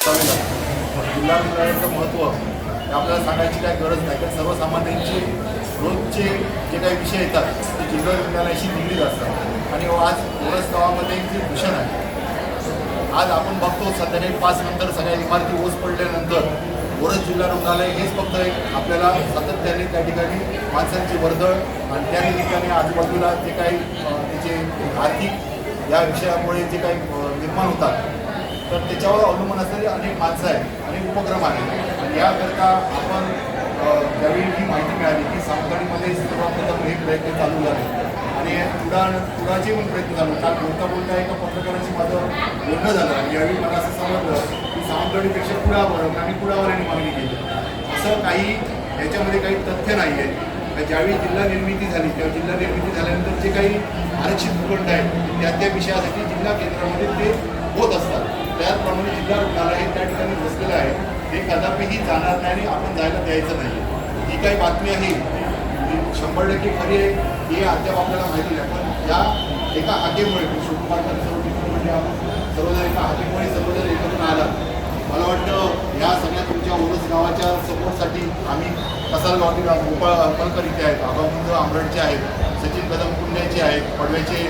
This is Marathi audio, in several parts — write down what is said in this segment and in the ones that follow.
जिल्हा रुग्णालयाचं महत्त्व हे आपल्याला सांगायची काही गरज नाही कारण सर्वसामान्यांचे रोजचे जे काही विषय येतात ते जिल्हा रुग्णालयाशी निगडीत असतात आणि आज ओरस गावामध्ये जे भूषण आहे आज आपण बघतो संध्याकाळी पाच नंतर सगळ्या इमारती ओस पडल्यानंतर ओरस जिल्हा रुग्णालय हेच फक्त एक आपल्याला सातत्याने त्या ठिकाणी माणसांची वर्दळ आणि त्या ठिकाणी आजूबाजूला जे काही त्याचे आर्थिक या विषयामुळे जे काही निर्माण होतात तर त्याच्यावर अवलंबून असलेली अनेक माणसं आहेत अनेक उपक्रम आहेत. आणि याकरता आपण ज्यावेळी ही माहिती मिळाली की सावंतवाडीमध्ये सर्वप्रथम हे प्रयत्न चालू झाले. आणि उडाण उडाचे पण प्रयत्न चालू काल बोलता बोलता एका पत्रकाराशी माझं बोलणं झालं आणि यावेळी मला असं समजलं की सावंतवाडीपेक्षा कुडावर आणि कुडावर यांनी मागणी केली. असं काही याच्यामध्ये काही तथ्य नाही आहे. ज्यावेळी जिल्हा निर्मिती झाली तेव्हा जिल्हा निर्मिती झाल्यानंतर जे काही आरक्षित भूखंड आहेत त्या त्या विषयासाठी जिल्हा केंद्रामध्ये ते होत असतात. त्याचप्रमाणे जिल्हा रुग्णालय त्या ठिकाणी बसलेलं आहे. ते कदापिही जाणार नाही आणि आपण जायला द्यायचं नाही. ही काही बातमी आहे. ही शंभर टक्के खरी आहे. हे अद्याप आपल्याला माहिती नाही पण या एका हाकेमुळे शिवकुमार सर्व म्हणजे आपण सर्वजण एका हाकेमुळे सर्वजण एकत्र आला मला वाटतं ह्या सगळ्या तुमच्या ओरस गावाच्या सपोर्टसाठी आम्ही कसालगावतील गोपाळ अळपळकर इथे आहेत. आबामुंद आंबरडचे आहेत. सचिन कदम कुंड्याचे आहेत. पडव्याचे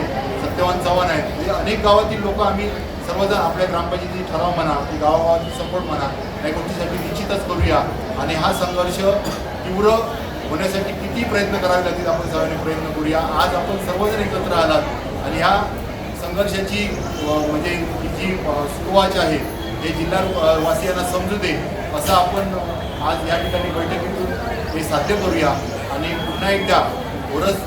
सत्यवान चव्हाण आहेत. म्हणजे अनेक गावातील लोक आम्ही सर्वजण आपल्या ग्रामपंचायतीचे ठराव म्हणा की गावागावाची सपोर्ट म्हणा या गोष्टीसाठी निश्चितच करूया. आणि हा संघर्ष तीव्र होण्यासाठी किती प्रयत्न करावे लागतील आपण सर्वांनी प्रयत्न करूया. आज आपण सर्वजण एकत्र आलात आणि ह्या संघर्षाची म्हणजे जी सुरुवात आहे हे जिल्हा वासियांना समजू दे असं आपण आज या ठिकाणी बैठकीतून हे साध्य करूया. आणि पुन्हा एकदा ओरस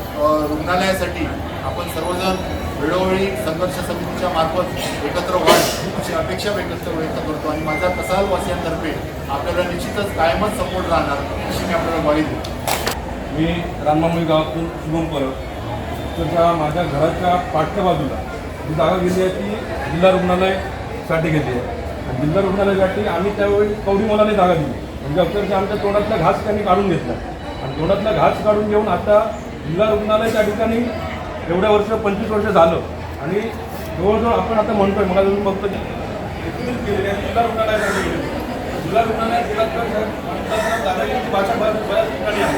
रुग्णालयासाठी आपण सर्वजण वेळोवेळी संघर्ष समितीच्या मार्फत एकत्र व्हाल अशी अपेक्षा व्यक्त व्यक्त करतो. आणि माझ्या कसाल वासियांतर्फे आपल्याला निश्चितच कायमच सपोर्ट राहणार अशी मी आपल्याला ग्वाही देतो. मी राममामुळी गावातून शुभम परब. तर त्या माझ्या घराच्या पाठच्या बाजूला जी जागा गेली आहे ती जिल्हा रुग्णालयासाठी गेली आहे. जिल्हा रुग्णालयासाठी आम्ही त्यावेळी कवडी मोलाने जागा दिली. म्हणजे अक्षरशः आमच्या तोंडातला घास त्यांनी काढून घेतला. आणि तोंडातला घास काढून घेऊन आता जिल्हा रुग्णालय त्या ठिकाणी एवढ्या वर्ष पंचवीस वर्ष झालं. आणि जवळजवळ आपण आता म्हणतोय मला तुम्ही बघतो की एकत्रित केलेली आहे जिल्हा रुग्णालयासाठी जिल्हा रुग्णालयात गेला तर दादागिरीची भाषा बऱ्याच बऱ्याच ठिकाणी आहे.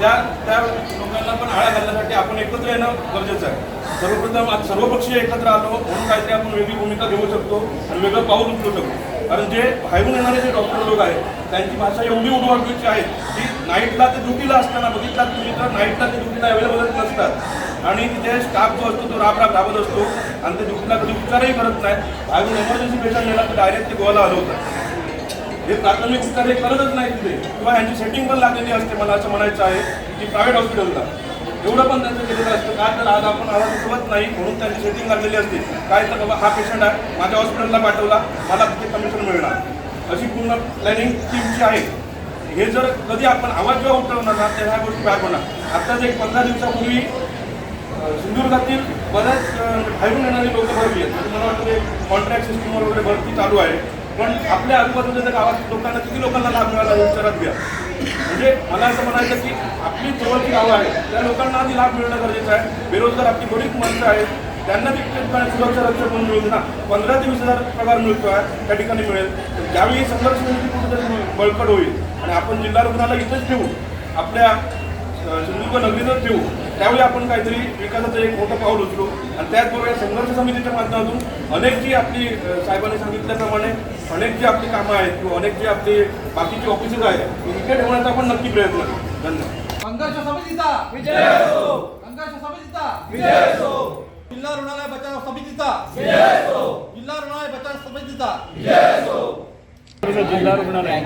त्या त्या लोकांना पण आळा घालण्यासाठी आपण एकत्र येणं गरजेचं आहे. सर्वप्रथम आज सर्वपक्षीय एकत्र आलो म्हणून काहीतरी आपण वेगळी भूमिका घेऊ शकतो आणि वेगळं पाऊल उचलू शकतो. कारण जे बाहेरून येणारे जे डॉक्टर लोक आहेत त्यांची भाषा एवढी उडवाडवीची आहे की नाईटला ते ड्युटीला असताना बघितलात तुम्ही तर नाईटला ते ड्युटीला अवेलेबल नसतात. आणि तिथे स्टाफ जो असतो तो राब राबत असतो. आणि ते दुखला कधी उपचारही करत नाही अजून एमर्जन्सी पेशंट गेला तर डायरेक्ट ते गोवाला हलवतात हे प्राथमिक उपचार हे करतच नाही तिथे किंवा यांची सेटिंग पण लागलेली असते मला असं म्हणायचं आहे की प्रायव्हेट हॉस्पिटलला एवढं पण त्यांचं केलेलं असतं. का तर आज आपण आवाज उठवत नाही म्हणून त्यांची सेटिंग लागलेली असते. काय तर बाबा हा पेशंट आहे माझ्या हॉस्पिटलला पाठवला मला तिथे कमिशन मिळणार. अशी पूर्ण प्लॅनिंग टीमची आहे. हे जर कधी आपण आवाज जेव्हा उठवणार ना तर ह्या गोष्टी बाहेर होणार आत्ताच एक पंधरा दिवसापूर्वी सिंधुदुर्गातील बऱ्याच बाहेरून येणारी लोक भरली आहेत. म्हणजे मला वाटतं कॉन्ट्रॅक्ट सिस्टमवर वगैरे भरती चालू आहे. पण आपल्या आजूबाजूच्या त्या गावातील लोकांना किती लोकांना लाभ मिळाला हे विचारात घ्या. म्हणजे मला असं म्हणायचं की आपली जवळची गावं आहेत त्या लोकांना आधी लाभ मिळणं गरजेचं आहे. बेरोजगार आपली बरीच माणसं आहेत. त्यांना देखील सुरक्षा रक्षक म्हणून मिळून ना. पंधरा ते वीस हजार पगार मिळतो आहे त्या ठिकाणी मिळेल. ज्यावेळी संघर्ष समिती कुठेतरी बळकट होईल. आणि आपण जिल्हा रुग्णालय इथंच ठेवू. आपल्या सिंधुदुर्ग नगरीतच ठेवू. त्यावेळी आपण काहीतरी विकासाचं एक मोठं पाऊल उचलू. आणि त्याचबरोबर या संघर्ष समितीच्या माध्यमातून अनेक जी आपली साहेबांनी सांगितल्याप्रमाणे अनेक जी आपली कामं आहेत किंवा अनेक जी आपली बाकीची ऑफिसेस आहेत ती इथे ठेवण्याचा आपण नक्की प्रयत्न करू. धन्यवाद. संघर्ष समितीचा विजय असो. संघर्ष समितीचा विजय असो. जिल्हा रुग्णालय बचाव समितीचा विजय असो जिल्हा रुग्णालय बचाव समितीचा जिल्हा रुग्णालय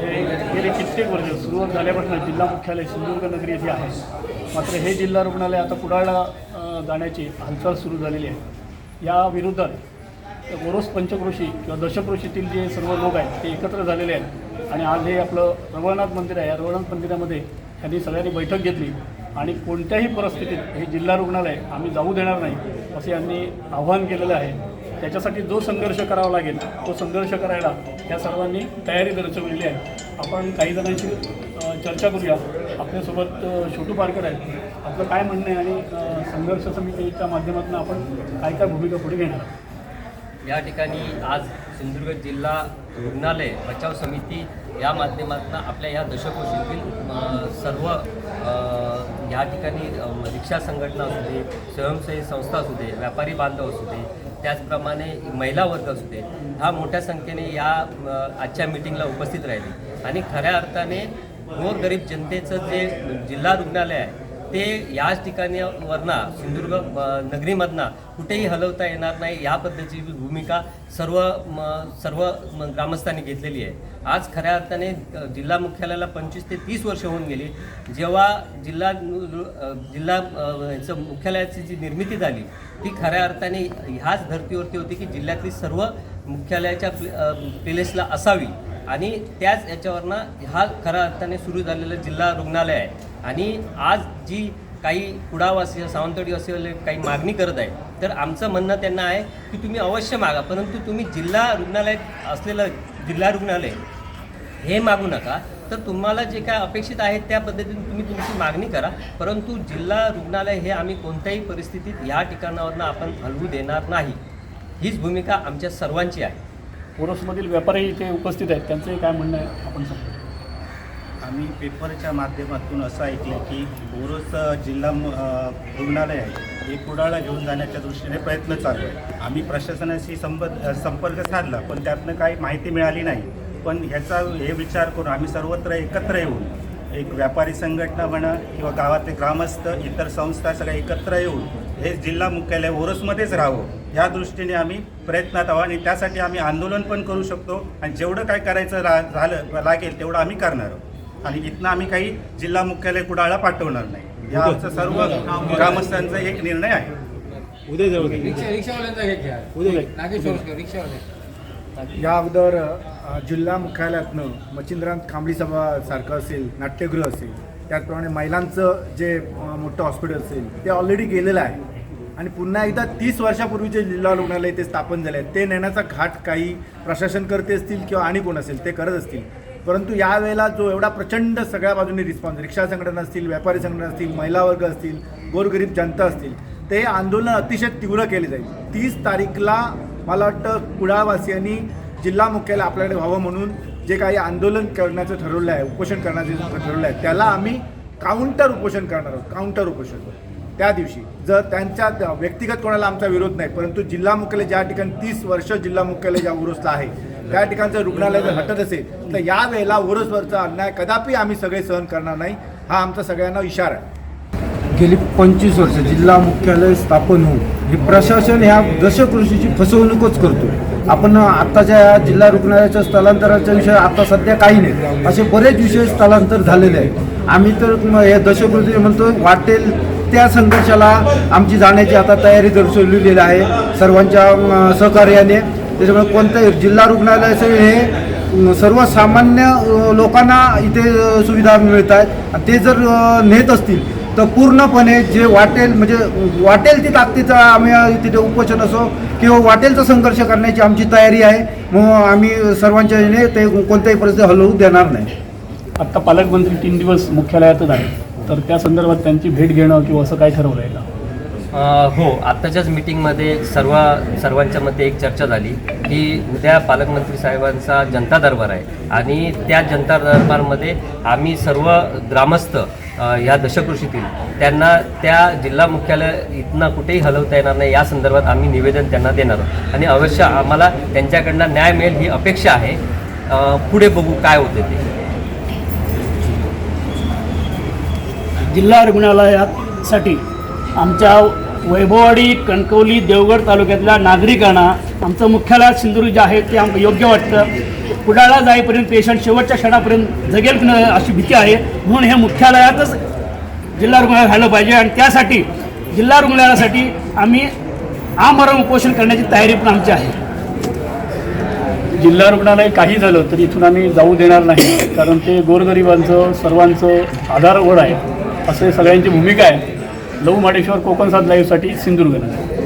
हे गेले कित्येक वर्ष सुरुवात झाल्यापासून जिल्हा मुख्यालय सिंधुदुर्ग नगरी येथे आहे. मात्र हे जिल्हा रुग्णालय आता कुडाळला जाण्याची हालचाल सुरू झालेली आहे. या विरोधात ओरोस पंचक्रोशी किंवा दशक्रोशीतील जे सर्व लोक आहेत ते एकत्र झालेले आहेत. आणि आज हे आपलं रवळनाथ मंदिर आहे. या रवळनाथ मंदिरामध्ये त्यांनी सगळ्यांनी बैठक घेतली. आणि कोणत्याही परिस्थितीत हे जिल्हा रुग्णालय आम्ही जाऊ देणार नाही असे यांनी आव्हान केलेलं आहे. त्याच्यासाठी जो संघर्ष करावा लागेल तो संघर्ष करायला या सर्वांनी तयारी दर्शवलेली आहे. आपण काही जणांशी चर्चा करूया. आपल्यासोबत छोटू पारकर आहेत. आपलं काय म्हणणं आहे आणि संघर्ष समितीच्या माध्यमातून आपण काय काय भूमिका पुढे घेणार? या ठिकाणी आज सिंधुदुर्ग जिल्हा रुग्णालय बचाव समिती या माध्यमातून आपल्या या दशकोशीतील सर्व या ठिकाणी रिक्षा संघटना असू दे स्वयंसेवी संस्था असू दे व्यापारी बांधव असू दे त्याचप्रमाणे महिला वर्ग असू दे हा मोठ्या संख्येने या आजच्या मिटिंगला उपस्थित राहिले. आणि खऱ्या अर्थाने गोरगरीब जनतेचं जे जिल्हा रुग्णालय आहे ते याच ठिकाणी वरना सिंधुदुर्ग अ, नगरीमधनं कुठेही हलवता येणार नाही या पद्धतीची भूमिका सर्व म, सर्व ग्रामस्थांनी घेतलेली आहे. आज खऱ्या अर्थाने जिल्हा मुख्यालयाला पंचवीस ते तीस वर्ष होऊन गेली. जेव्हा जिल्हा जिल्हा याचं मुख्यालयाची जी निर्मिती झाली ती खऱ्या अर्थाने ह्याच धर्तीवरती होती की जिल्ह्यातली सर्व मुख्यालयाच्या प्ले प्लेसला असावी. आणि त्याच याच्यावरनं हा खऱ्या अर्थाने सुरू झालेलं जिल्हा रुग्णालय आहे. आणि आज जी काही कुडावासी सावंतवाडीवासी असेल काही मागणी करत आहे तर आमचं म्हणणं त्यांना आहे की तुम्ही अवश्य मागा परंतु तुम्ही जिल्हा रुग्णालय असलेलं जिल्हा रुग्णालय हे मागू नका. तर तुम्हाला जे काय अपेक्षित आहे त्या पद्धतीने तुम्ही तुमची मागणी करा परंतु जिल्हा रुग्णालय हे आम्ही कोणत्याही परिस्थितीत या ठिकाणावरनं आपण हलवू देणार नाही. हीच भूमिका आमच्या सर्वांची आहे. ओरोसमधील व्यापारी इथे उपस्थित आहेत. त्यांचंही काय म्हणणं आहे आपण सांगतो आम्ही पेपरच्या माध्यमातून असं ऐकलं की ओरोस जिल्हा रुग्णालय आहे. हे कुडाळा घेऊन जाण्याच्या दृष्टीने प्रयत्न चालू आहे. आम्ही प्रशासनाशी संबंध संपर्क साधला पण त्यातनं काही माहिती मिळाली नाही. पण ह्याचा हे विचार करून आम्ही सर्वत्र एकत्र येऊन एक व्यापारी संघटना म्हणा किंवा गावातले ग्रामस्थ इतर संस्था सगळ्या एकत्र येऊन हे जिल्हा मुख्यालय ओरोसमध्येच राहावं. या दृष्टीने आम्ही प्रयत्नात आहोत आणि त्यासाठी आम्ही आंदोलन पण करू शकतो आणि जेवढं काय करायचं रा झालं लागेल तेवढं आम्ही करणार आहोत. आणि इथनं आम्ही काही जिल्हा मुख्यालय कुडाळला पाठवणार नाही. हा आमचा सर्व ग्रामस्थांचा एक निर्णय आहे. या अगोदर जिल्हा मुख्यालयातनं मच्छिंद्रांत कांबळी सभा सारखं असेल नाट्यगृह असेल त्याचप्रमाणे महिलांचं जे मोठं हॉस्पिटल असेल ते ऑलरेडी गेलेलं आहे. आणि पुन्हा एकदा तीस वर्षापूर्वी जे जिल्हा रुग्णालय ते स्थापन झाले आहे ते नेण्याचा घाट काही प्रशासन करते असतील किंवा आणि कोण असेल ते करत असतील. परंतु यावेळेला जो एवढा प्रचंड सगळ्या बाजूने रिस्पॉन्स रिक्षा संघटना असतील व्यापारी संघटना असतील महिला वर्ग असतील गोरगरीब जनता असतील ते आंदोलन अतिशय तीव्र केले जाईल. तीस तारीखला मला वाटतं कुडाळवासियांनी जिल्हा मुख्यालय आपल्याकडे व्हावं म्हणून जे काही आंदोलन करण्याचं ठरवलं आहे उपोषण करण्याचं ठरवलं आहे त्याला आम्ही काउंटर उपोषण करणार आहोत काउंटर उपोषण. त्या दिवशी जर त्यांच्या त्या व्यक्तिगत कोणाला आमचा विरोध नाही परंतु जिल्हा मुख्यालय ज्या ठिकाणी तीस वर्ष जिल्हा मुख्यालय ज्या उरुसला आहे त्या ठिकाणचं रुग्णालय जर हटत असेल तर या वेळेला उरसवरचा अन्याय कदापि आम्ही सगळे सहन करणार नाही हा आमचा सगळ्यांना इशारा आहे. गेली पंचवीस वर्ष जिल्हा मुख्यालय स्थापन होऊन हे प्रशासन ह्या दशकृषीची फसवणूकच करतो आपण आत्ताच्या जिल्हा रुग्णालयाच्या स्थलांतराच्या विषय आता सध्या काही नाही. असे बरेच विषय स्थलांतर झालेले आहेत. आम्ही तर हे दशकृती म्हणतो वाटेल त्या संघर्षाला आमची जाण्याची आता तयारी दर्शवलेली आहे. सर्वांच्या सहकार्याने. त्याच्यामुळे कोणत्याही जिल्हा रुग्णालयाचं हे सर्वसामान्य लोकांना इथे सुविधा मिळत आहेत. ते जर नेत असतील तर पूर्णपणे जे वाटेल म्हणजे वाटेल ती ताकदीचा आम्ही तिथे उपोषण असो किंवा वाटेलचा संघर्ष करण्याची आमची तयारी आहे मग आम्ही सर्वांच्या ते कोणत्याही परिस्थिती हलवू देणार नाही. आत्ता पालकमंत्री तीन दिवस मुख्यालयातच आहे तर त्या संदर्भात त्यांची भेट घेणं किंवा असं काय ठरवलं आहे का? अ, हो आत्ताच्याच मिटिंगमध्ये सर्व सर्वांच्या मध्ये एक चर्चा झाली की उद्या पालकमंत्री साहेबांचा जनता दरबार आहे. आणि त्या जनता दरबारमध्ये आम्ही सर्व ग्रामस्थ या दशकृषीतील त्यांना त्या जिल्हा मुख्यालय इथनं कुठेही हलवता येणार नाही. या संदर्भात आम्ही निवेदन त्यांना देणार आहोत. आणि अवश्य आम्हाला त्यांच्याकडनं न्याय मिळेल ही अपेक्षा आहे. पुढे बघू काय होते ते. जिल्हा रुग्णालयासाठी आमच्या वैभववाडी कणकवली देवगड तालुक्यातल्या नागरिकांना आमचं मुख्यालय सिंधुदुर्ग जे आहे ते आमचं योग्य वाटतं. कुडाळला जाईपर्यंत पेशंट शेवटच्या क्षणापर्यंत जगेल न अशी भीती आहे. म्हणून हे मुख्यालयातच जिल्हा रुग्णालय व्हायला पाहिजे आणि त्यासाठी जिल्हा रुग्णालयासाठी आम्ही आमरण उपोषण करण्याची तयारी पण आमची आहे. जिल्हा रुग्णालय काही झालं तर इथून आम्ही जाऊ देणार नाही. कारण ते गोरगरिबांचं सर्वांचं आधारवड आहे. असे सगळ्यांची भूमिका आहे. लहू माडेश्वर कोकण सात लाईव्हसाठी सिंधुदुर्ग